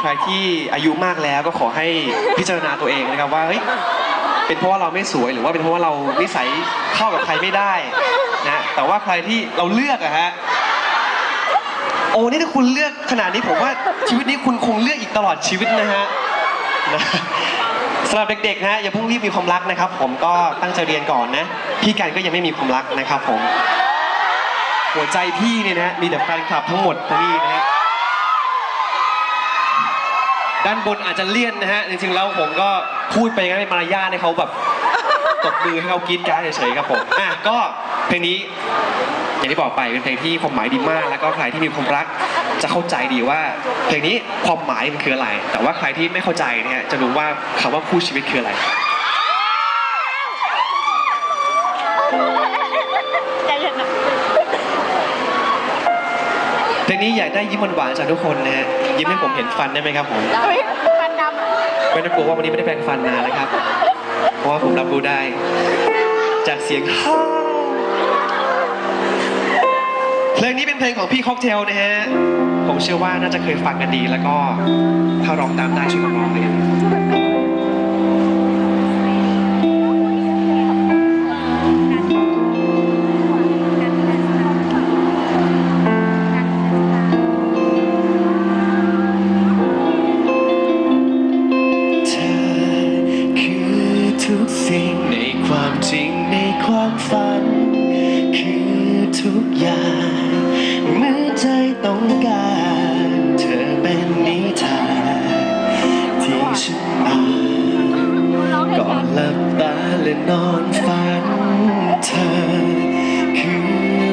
ใครที่อายุมากแล้วก็ขอให้พิจารณาตัวเองนะครับว่าเฮ้ยเป็นเพราะว่าเราไม่สวยหรือว่าเป็นเพราะว่าเรานิสัยเข้ากับใครไม่ได้นะแต่ว่าใครที่เราเลือกอะฮะโอ้นี่ถ้าคุณเลือกขนาดนี้ผมว่าชีวิตนี้คุณคงเลือกอีกตลอดชีวิตนะฮะนะสำหรับเด็กๆนะอย่าเพิ่งรีบมีความรักนะครับ ผมก็ตั้งใจเรียนก่อนนะ พี่กันก็ยังไม่มีความรักนะครับผม หัวใจพี่เนี่ยนะมีแต่แฟนคลับทั้งหมดตรงนี้นะฮะ ด้านบนอาจจะเลี่ยนนะฮะ จริงๆแล้วผมก็พูดไปงั้นเป็นมารยาทให้เขาแบบ ตบมือให้เขากรีดกรารเฉยๆครับผม อะก็เพลงนี้อย่างที่บอกไปเป็นเพลงที่ความหมายดีมาก แล้วก็ใครที่มีความรักจะเข้าใจดีว่า เพลงนี้ความหมายมันคืออะไร แต่ว่าใครที่ไม่เข้าใจเนี่ยจะรู้ว่าคำว่าคู่ชีวิตคืออะไร เพลงนี้อยากได้ยิ้มหวานๆจากทุกคนนะฮะยิ้มให้ผมเห็นฟันได้ไหมครับผมเฮ้ยฟันดำอะไม่ต้องกลัวว่าวันนี้ไม่ได้แปรงฟันนานแล้วครับ เพราะว่าผมรับรู้ได้ จากเสียงเพลงนี้เป็นเพลงของพี่ค็อกเทลนะฮะผมเชื่อว่าน่าจะเคยฟังกันดี แล้วก็ถ้าร้องตามได้ช่วยกันร้องเลยครับ ใจต้องการเธอเป็นนิทานที่ฉันอ่านก่อนหลับตาและนอนฝันเธอ คือ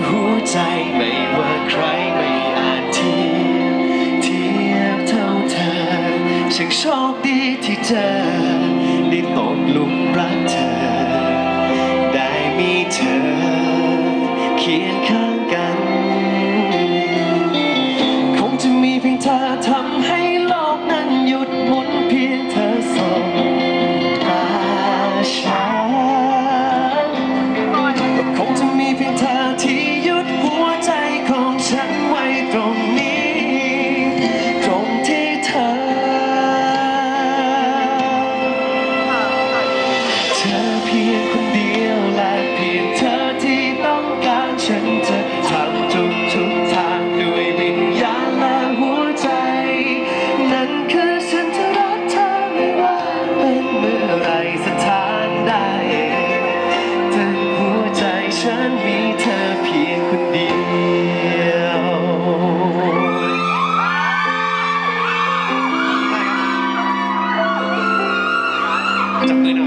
หัวใจไม่ว่าใครไม่อาจเทียบเทียบเท่าเธอช่างโชคดีที่เธอได้ตกหลุมรักเธอ ได้มีเธอเคียน ทำทุกทุกๆทางด้วยวิญญาณและหัวใจ นั่นคือฉันจะรักเธอไม่ว่าเป็นเมื่อไรสถานใดแต่หัวใจฉันมีเธอเพียงคนเดียว จับมือหน่อย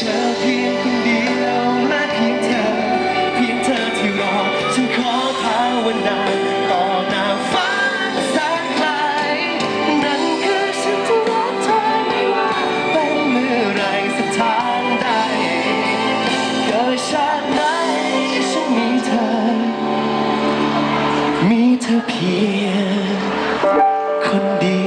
ธอเพียงคนเดียวและเพียงเธอ เพียงเธอที่รอฉันขอภาวนาต่อหน้าฟ้าแสนไกลนั้นคือฉันจะรักเธอไม่ว่าเป็นเมื่อไรสักทางใดเกิดชาติไหนฉันมีเธอ มีเธอเพียงคนเดียว